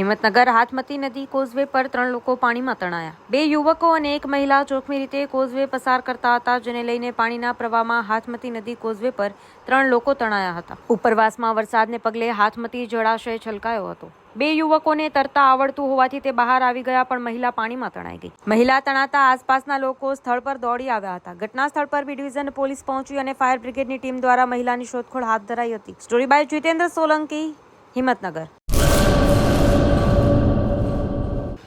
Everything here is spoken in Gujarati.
હિંમતનગર હાથમતી નદી કોઝવે પર ત્રણ લોકો પાણીમાં તણાયા. બે યુવકો અને એક મહિલા જોખમી રીતે કોઝવે પસાર કરતા હતા, જેને લઈને પાણીના પ્રવાહમાં હાથમતી નદી કોઝવે પર ત્રણ લોકો તણાયા હતા. ઉપરવાસમાં વરસાદને પગલે હાથમતી જળાશય છલકાયો હતો. બે યુવકોને તરતા આવડતું હોવાથી તે બહાર આવી ગયા, પણ મહિલા પાણીમાં તણાઈ ગઈ. મહિલા તણાતા આસપાસના લોકો સ્થળ પર દોડી આવ્યા હતા. ઘટના સ્થળ પર બી ડિવિઝન પોલીસ પહોંચી અને ફાયર બ્રિગેડની ટીમ દ્વારા મહિલાની શોધખોળ હાથ ધરાઈ હતી. Story by Jitendra Solanki, Himmatnagar.